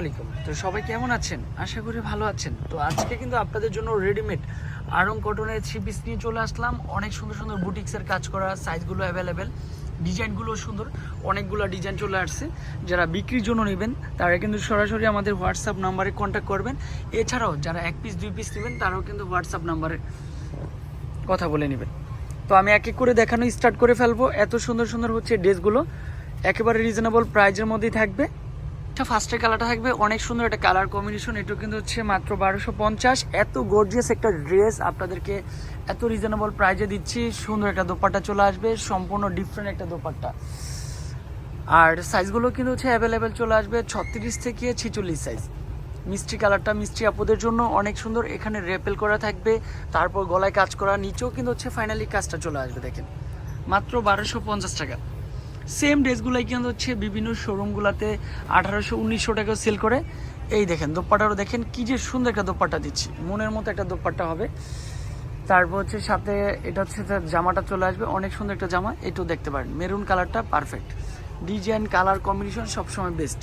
আলাইকুম তো সবাই কেমন আছেন? আশা করি ভালো আছেন। তো আজকে কিন্তু আপনাদের জন্য রেডিমেড আরং কটনের থ্রি পিস নিয়ে চলে আসলাম। অনেক সুন্দর সুন্দর বুটিক্সের কাজ করা সাইজগুলো অ্যাভেলেবেল ডিজাইনগুলো সুন্দর, অনেকগুলো ডিজাইন চলে আসছে। যারা বিক্রির জন্য নেবেন, তারা কিন্তু সরাসরি আমাদের হোয়াটসঅ্যাপ নাম্বারে কন্ট্যাক্ট করবেন। এছাড়াও যারা এক পিস দুই পিস নেবেন, তারাও কিন্তু হোয়াটসঅ্যাপ নাম্বারে কথা বলে নেবেন। তো আমি এক এক করে দেখানো স্টার্ট করে ফেলব। এত সুন্দর সুন্দর হচ্ছে ড্রেসগুলো একেবারে রিজনেবল প্রাইজের মধ্যেই থাকবে। ফার্স্টের কালারটা থাকবে, অনেক সুন্দর একটা কালার কম্বিনেশন এটা কিন্তু হচ্ছে মাত্র বারোশো পঞ্চাশ। এত গর্জিয়াস একটা ড্রেস আপনাদেরকে এত রিজনেবল প্রাইজে দিচ্ছি, সুন্দর একটা দোপাট্টা চলে আসবে, সম্পূর্ণ ডিফারেন্ট একটা দোপাট্টা। আর সাইজগুলো কিন্তু হচ্ছে অ্যাভেলেবেল চলে আসবে, ছত্রিশ থেকে ছিচল্লিশ সাইজ মিষ্টি কালারটা মিষ্টি আপুদের জন্য অনেক সুন্দর, এখানে রেপেল করা থাকবে, তারপর গলায় কাজ করা, নিচেও কিন্তু হচ্ছে ফাইনালি কাজটা চলে আসবে, দেখেন। মাত্র বারোশো পঞ্চাশ টাকা। সেম ড্রেসগুলাই কিন্তু হচ্ছে বিভিন্ন শোরুমগুলোতে আঠারোশো, উনিশশো টাকা সেল করে। এই দেখেন দোপাটারও দেখেন, কি যে সুন্দর একটা দোপাট্টা দিচ্ছি। মনের মতো একটা দোপাট্টা হবে। তারপর হচ্ছে সাথে এটা হচ্ছে জামাটা চলে আসবে, অনেক সুন্দর একটা জামা, এটাও দেখতে পারেন। মেরুন কালারটা পারফেক্ট ডিজাইন কালার কম্বিনেশন সবসময় বেস্ট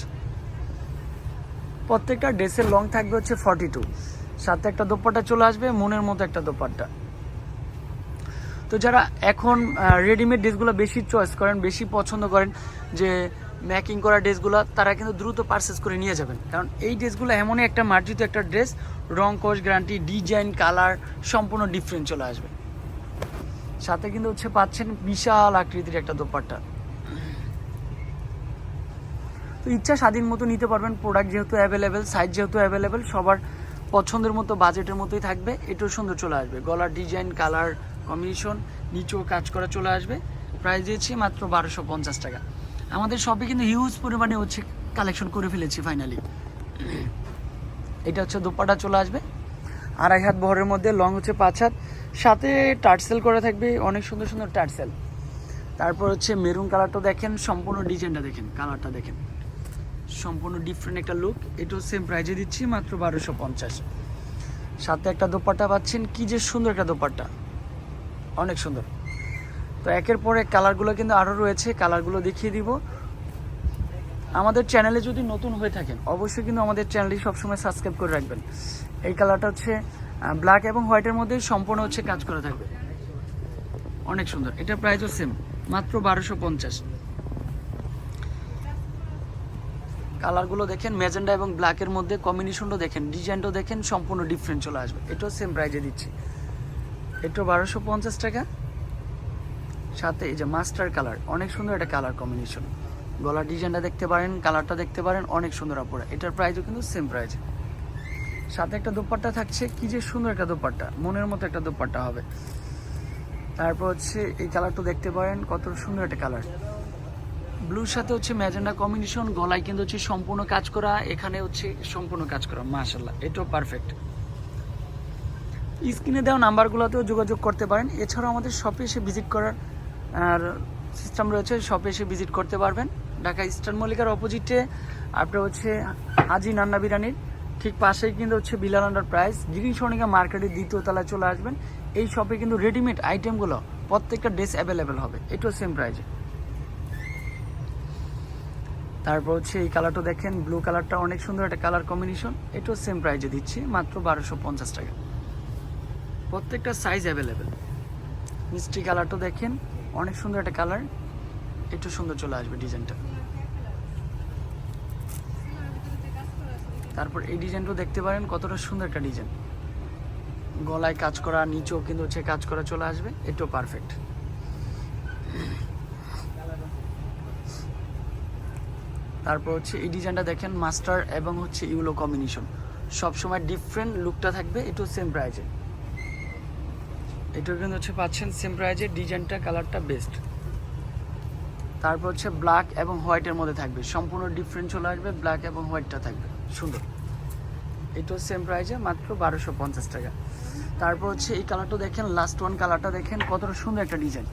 প্রত্যেকটা ড্রেসের লং থাকবে হচ্ছে ফর্টি টু সাথে একটা দোপাট্টা চলে আসবে, মনের মতো একটা দোপাট্টা। তো যারা এখন রেডিমেড ড্রেসগুলো বেশি চয়েস করেন, বেশি পছন্দ করেন, যে ম্যাকিং করা ড্রেসগুলো তারা কিন্তু দ্রুত পারচেস করে নিয়ে যাবেন। কারণ এই ড্রেসগুলো এমনই একটা মার্জিত একটা ড্রেস রং কোষ গ্যারান্টি ডিজাইন কালার সম্পূর্ণ ডিফারেন্ট চলে আসবে। সাথে কিন্তু হচ্ছে পাচ্ছেন বিশাল আকৃতির একটা দোপাট্টা। তো ইচ্ছা স্বাধীন মতো নিতে পারবেন প্রোডাক্ট যেহেতু অ্যাভেলেবেল সাইজ যেহেতু অ্যাভেলেবেল সবার পছন্দের মতো বাজেটের মতোই থাকবে, এটাও সুন্দর চলে আসবে। গলার ডিজাইন কালার কম্বিনেশন নিচেও কাজ করা চলে আসবে। প্রাইস দিয়েছি মাত্র বারোশো পঞ্চাশ টাকা। আমাদের শপে কিন্তু হিউজ পরিমাণে হচ্ছে কালেকশন করে ফেলেছি ফাইনালি এটা হচ্ছে দোপাটা চলে আসবে। আড়াই হাত বহরের মধ্যে লং হচ্ছে পাঁচ হাত। সাথে টার্সেল করে থাকবে, অনেক সুন্দর সুন্দর টার্সেল তারপর হচ্ছে মেরুন কালারটা দেখেন, সম্পূর্ণ ডিজাইনটা দেখেন কালারটা দেখেন। সম্পূর্ণ ডিফারেন্ট একটা লুক এটাও সেম প্রাইজে দিচ্ছি মাত্র বারোশো পঞ্চাশ। সাথে একটা দোপাট্টা পাচ্ছেন, কি যে সুন্দর একটা দোপাট্টা অনেক সুন্দর। তো একের পর এক কালারগুলো কিন্তু আরও রয়েছে, কালারগুলো দেখিয়ে দিব। আমাদের চ্যানেলে যদি নতুন হয়ে থাকেন, অবশ্যই কিন্তু আমাদের চ্যানেলটি সবসময় সাবস্ক্রাইব করে রাখবেন। এই কালারটা হচ্ছে ব্ল্যাক এবং হোয়াইটের মধ্যে সম্পূর্ণ হচ্ছে কাজ করা থাকবে। অনেক সুন্দর। এটা প্রাইসও সেম মাত্র বারোশো পঞ্চাশ। কালারগুলো দেখেন, ম্যাজেন্ডা এবং ব্ল্যাকের মধ্যে কম্বিনেশনটা দেখেন ডিজাইনটাও দেখেন, সম্পূর্ণ ডিফারেন্ট চলে আসবে। এটাও সেম প্রাইজে দিচ্ছি। এটাও বারোশো পঞ্চাশ টাকা। সাথে এই যে মাস্টার কালার, অনেক সুন্দর একটা কালার কম্বিনেশন গলার ডিজাইনটা দেখতে পারেন, কালারটা দেখতে পারেন, অনেক সুন্দর আপুরা এটার প্রাইসও কিন্তু সেম প্রাইজে সাথে একটা দোপাট্টা থাকছে, কি যে সুন্দর একটা দোপাট্টা, মনের মতো একটা দোপাট্টা হবে। তারপর হচ্ছে এই কালারটা দেখতে পারেন, কত সুন্দর একটা কালার। ব্লুর সাথে হচ্ছে ম্যাজেন্ডা কম্বিনেশন গলায় কিন্তু হচ্ছে সম্পূর্ণ কাজ করা, এখানে হচ্ছে সম্পূর্ণ কাজ করা মাশাল্লাহ এটাও পারফেক্ট স্ক্রিনে দেওয়া নাম্বারগুলোতেও যোগাযোগ করতে পারেন। এছাড়াও আমাদের শপে এসে ভিজিট করার, আর সিস্টেম রয়েছে, শপে এসে ভিজিট করতে পারবেন। ঢাকা ইস্টার্ন মল্লিকার অপোজিটে আপনার হচ্ছে হাজি নান্না বিরিয়ানির, ঠিক পাশেই কিন্তু হচ্ছে বিলাল প্রাইস। গিরিং সনিকা মার্কেটের দ্বিতীয় তলায় চলে আসবেন। এই শপে কিন্তু রেডিমেড আইটেমগুলো প্রত্যেকটা ড্রেস অ্যাভেলেবেল হবে এটাও সেম প্রাইজে তারপর হচ্ছে এই কালারটা দেখেন ব্লু কালারটা অনেক সুন্দর একটা কালার কম্বিনেশন এটাও সেম প্রাইজে দিচ্ছি, মাত্র বারোশো পঞ্চাশ টাকা। প্রত্যেকটা সাইজ অ্যাভেলেবেল মিষ্টি কালারটা দেখেন, অনেক সুন্দর একটা কালার একটু সুন্দর চলে আসবে ডিজাইনটা তারপর এই ডিজাইনটাও দেখতে পারেন, কতটা সুন্দর একটা ডিজাইন গলায় কাজ করা, নিচেও কিন্তু হচ্ছে কাজ করা চলে আসবে, এটাও পারফেক্ট তারপর হচ্ছে এই ডিজাইনটা দেখেন মাস্টার এবং হচ্ছে ইউলো কম্বিনেশন সবসময় ডিফারেন্ট লুকটা থাকবে, এটাও সেম প্রাইজে এটাও কিন্তু হচ্ছে পাচ্ছেন সেম প্রাইজে ডিজাইনটা কালারটা বেস্ট তারপর হচ্ছে ব্ল্যাক এবং হোয়াইটের মধ্যে থাকবে। সম্পূর্ণ ডিফারেন্ট চলে আসবে ব্ল্যাক এবং হোয়াইটটা থাকবে। সুন্দর। এটাও সেম প্রাইজে মাত্র বারোশো পঞ্চাশ টাকা। তারপর হচ্ছে এই কালারটা দেখেন লাস্ট ওয়ান কালারটা দেখেন, কতটা সুন্দর একটা ডিজাইন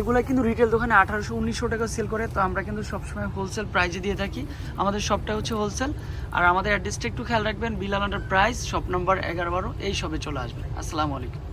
এগুলো কিন্তু রিটেল দোকানে আঠারোশো, উনিশশো টাকা সেল করে, তো আমরা কিন্তু সবসময় হোলসেল প্রাইজে দিয়ে থাকি। আমাদের শপটা হচ্ছে হোলসেল আর আমাদের অ্যাড্রেসটা একটু খেয়াল রাখবেন Bilal under price shop number এগারো বারো, এই সবে চলে আসবে আসসালামু আলাইকুম।